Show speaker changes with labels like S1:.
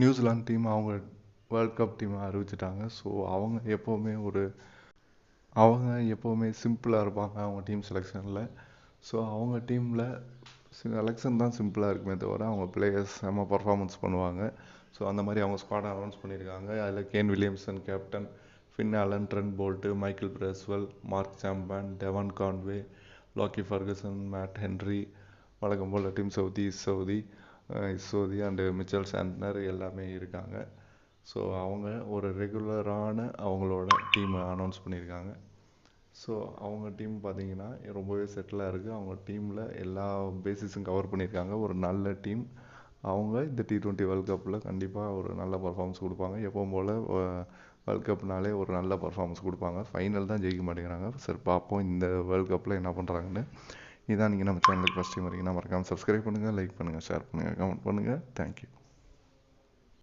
S1: New Zealand team அவங்க world cup டீமை அறிவிச்சிட்டாங்க. ஸோ அவங்க எப்போவுமே ஒரு அவங்க எப்போவுமே சிம்பிளாக இருப்பாங்க அவங்க டீம் செலெக்ஷனில் ஸோ அவங்க டீமில் செலெக்ஷன் தான் சிம்பிளாக இருக்குமே தவிர அவங்க பிளேயர்ஸ் செம்ம பர்ஃபார்மன்ஸ் பண்ணுவாங்க. ஸோ அந்த மாதிரி அவங்க ஸ்குவாட் அனௌன்ஸ் பண்ணியிருக்காங்க. அதில் Kane Williamson captain Finn Alan trend bolt Michael Bracewell Mark Chapman Devon Conway Lockie Ferguson Matt Henry வழக்கம் போல் team Southee Southee Ish Sodhi and Mitchell Santner எல்லாமே இருக்காங்க. ஸோ அவங்க ஒரு ரெகுலரான அவங்களோட டீமை அனௌன்ஸ் பண்ணியிருக்காங்க. ஸோ அவங்க டீம் பார்த்தீங்கன்னா ரொம்பவே செட்டிலாக இருக்குது அவங்க டீமில் எல்லா பேசிஸும் கவர் பண்ணியிருக்காங்க. ஒரு நல்ல டீம் அவங்க இந்த டி ட்வெண்ட்டி வேர்ல்ட் கப்பில் கண்டிப்பாக ஒரு நல்ல பர்ஃபார்மன்ஸ் கொடுப்பாங்க. எப்பவும் போல் வேர்ல்ட் கப்னாலே ஒரு நல்ல பர்ஃபார்மன்ஸ் கொடுப்பாங்க. ஃபைனல் தான் ஜெயிக்க மாட்டேங்கிறாங்க. சரி பார்ப்போம். இந்த வேர்ல்ட் கப்பில் என்ன பண்ணுறாங்கன்னு இதான் நீங்கள் நம்ம சேனலுக்கு ஃபஸ்ட் டைம் வரீங்கன்னா மறக்காமல் சப்ஸ்கிரைப் பண்ணுங்கள் லைக் பண்ணுங்கள் ஷேர் பண்ணுங்கள் கமெண்ட் பண்ணுங்கள் தேங்க்யூ